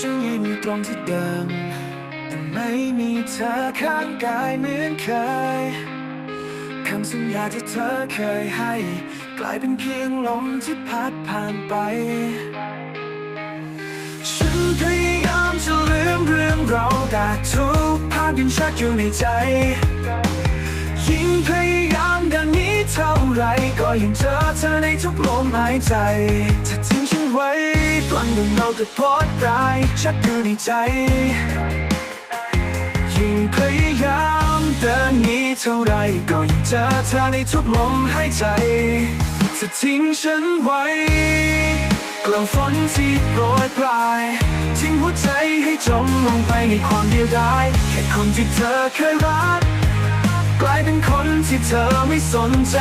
ฉันยังมีตรงที่เดิม แต่ไม่มีเธอข้างกายเหมือนเคยคำสัญญาที่เธอเคยให้ กลายเป็นเพียงลมที่พัดผ่านไป ฉันพยายามจะลืมเรื่องเราแต่ทุกภาพยังชัดอยู่ในใจ ยิ่งพยายามดังนี้เท่าไรก็ยังเจอเธอในทุกลมหายใจ กลางดึงเราแต่โพสต์ร้ายชัดอยู่ในใจ ยิ่งพยายามเดินนี้เท่าไรก็ยังเจอเธอในทุกลมหายใจจะทิ้งฉันไว้กลางฝนที่โปรยปลาย ทิ้งหัวใจให้จมลงไปในความเดียวดายแค่คนที่เธอเคยรัก กลายเป็นคนที่เธอไม่สนใจ